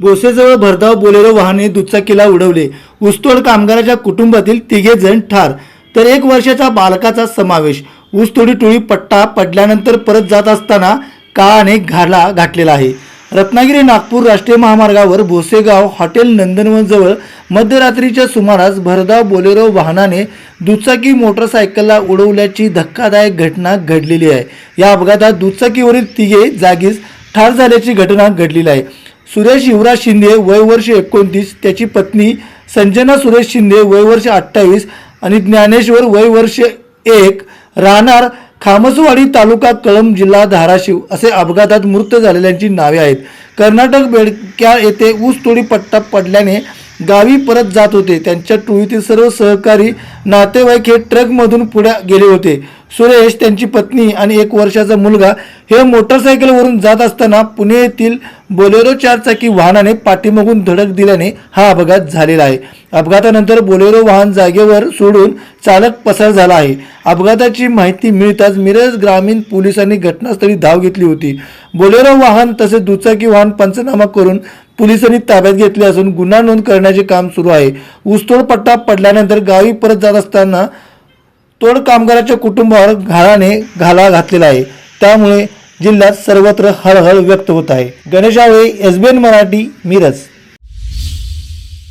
बोसेजवळ भरधाव बोलेरो वाहने दुचाकीला उडवले. ऊसतोड कामगाराच्या कुटुंबातील तिघे जण ठार. तर एक वर्षाच्या बालकाचा समावेश. ऊसतोडी टोळी पट्टा पडल्यानंतर परत जात असताना काळाने घाला घातलेला आहे. रत्नागिरी नागपूर राष्ट्रीय महामार्गावर भोसेगाव हॉटेल नंदनवनजवळ मध्यरात्रीच्या सुमारास भरधाव बोलेरो वाहनाने दुचाकी मोटरसायकलला उडवल्याची धक्कादायक घटना घडलेली आहे. या अपघातात दुचाकीवरील तिघे जागीच ठार झाल्याची घटना घडलेली आहे. सुरेश युवराज शिंदे वय वर्ष एकोणतीस त्याची पत्नी संजना सुरेश शिंदे वय वर्ष अठ्ठावीस आणि ज्ञानेश्वर वय वर्ष एक राहणार खामसवाडी तालुका कळंब जिल्हा धाराशिव असे अपघातात मृत झालेल्यांची नावे आहेत. कर्नाटक बेडक्या येथे ऊस तोडी पट्टा पडल्याने गावी परत जात होते. त्यांच्या टोळीतील सर्व सहकारी नातेवाईक हे ट्रकमधून पुढे गेले होते. सुरेश त्यांची पत्नी आणि एक वर्षाचा मुलगा हे मोटरसायकलवरून जात असताना पुणे येथील बोलेरो चारचाकी वाहनाने पाठीमागून धडक दिल्याने हा अपघात झालेला आहे. अपघातानंतर बोलेरो वाहन जागेवर सोडून चालक पसार झाला आहे. अपघाताची माहिती मिळताच मिरज ग्रामीण पोलिसांनी घटनास्थळी धाव घेतली होती. बोलेरो वाहन तसेच दुचाकी वाहन पंचनामा करून पोलिसांनी ताब्यात घेतले असून गुन्हा नोंद करण्याचे काम सुरू आहे. ऊसतोड पट्टा पडल्यानंतर गावी परत जात असताना तोड कामगाराच्या कुटुंबावर घालाने घाला घातलेला आहे. त्यामुळे जिल्ह्यात सर्वत्र हळहळ व्यक्त होत आहे. गणेश आवळे एसबीएन मराठी मिरज.